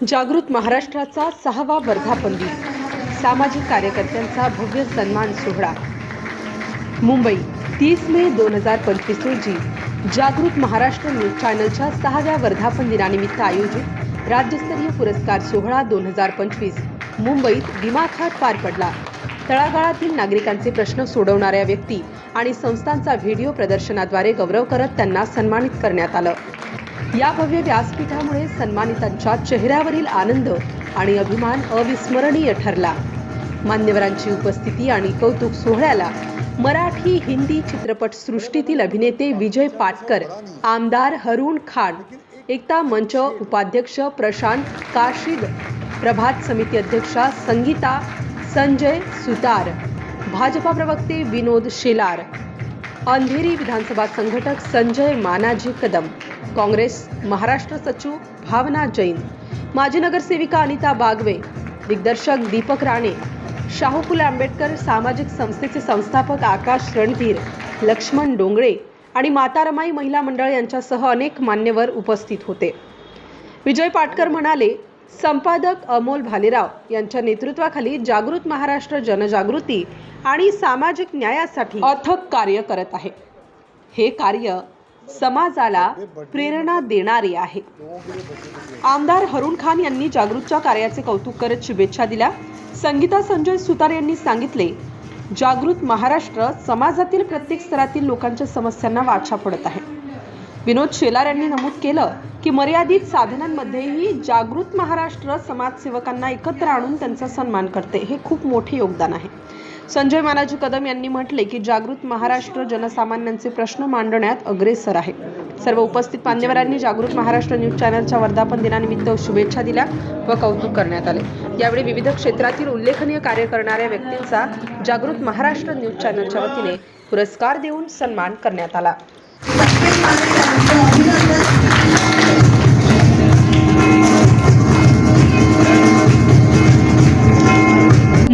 जागृत महाराष्ट्राचा सहावा वर्धापन दिन सामाजिक कार्यकर्त्यांचा भव्य सन्मान सोहळा. मुंबई तीस मे दोन हजार पंचवीस रोजी जागृत महाराष्ट्र न्यूज चॅनलच्या सहाव्या वर्धापन दिनानिमित्त आयोजित राज्यस्तरीय पुरस्कार सोहळा दोन हजार पंचवीस मुंबईत दिमाखात पार पडला. तळागाळातील नागरिकांचे प्रश्न सोडवणाऱ्या व्यक्ती आणि संस्थांचा व्हिडिओ प्रदर्शनाद्वारे गौरव करत त्यांना सन्मानित करण्यात आलं. या भव्य व्यासपीठामुळे सन्मानितांच्या चेहऱ्यावरील आनंद आणि अभिमान अविस्मरणीय ठरला. मान्यवरांची उपस्थिती आणि कौतुक सोहळ्याला मराठी हिंदी चित्रपट सृष्टीतील अभिनेते विजय पाटकर आमदार हरुण खान एकता मंच उपाध्यक्ष प्रशांत काशीद प्रभात समिती अध्यक्षा संगीता संजय सुतार भाजपा प्रवक्ते विनोद शेलार अंधेरी विधानसभा संघटक संजय मानाजी कदम काँग्रेस महाराष्ट्र सचिव भावना जैन माजी नगरसेविका अनिता बागवे दिग्दर्शक दीपक राणे शाहू फुले आंबेडकर सामाजिक संस्थेचे संस्थापक आकाश रणधीर लक्ष्मण डोंगळे आणि मातारमाई महिला मंडळ यांच्यासह अनेक मान्यवर उपस्थित होते. विजय पाटकर म्हणाले संपादक अमोल भालेराव यांच्या नेतृत्वाखाली जागृत महाराष्ट्र जनजागृती आणि सामाजिक न्यायासाठी अथक कार्य करत आहे. हे कार्य समाजाला प्रेरणा देणारे आहे. आमदार हरुण खान यांनी जागृतच्या कार्याचे कौतुक करत शुभेच्छा दिल्या. संगीता संजय सुतार यांनी सांगितले जागृत महाराष्ट्र समाजातील प्रत्येक स्तरातील लोकांच्या समस्यांना वाचा पडत आहे. विनोद शेलार यांनी नमूद केलं की मर्यादित साधनांमध्येही जागृत महाराष्ट्र समाजसेवकांना एकत्र आणून त्यांचा सन्मान करते. हे खूप मोठे योगदान आहे. संजय मानाजी कदम यांनी म्हटले की जागृत महाराष्ट्र जनसामान्यांचे प्रश्न मांडण्यात अग्रेसर आहे. सर्व उपस्थित मान्यवरांनी जागृत महाराष्ट्र न्यूज चॅनलच्या वर्धापन दिनानिमित्त शुभेच्छा दिल्या व कौतुक करण्यात आले. यावेळी विविध क्षेत्रातील उल्लेखनीय कार्य करणाऱ्या व्यक्तींचा जागृत महाराष्ट्र न्यूज चॅनलच्या वतीने पुरस्कार देऊन सन्मान करण्यात आला.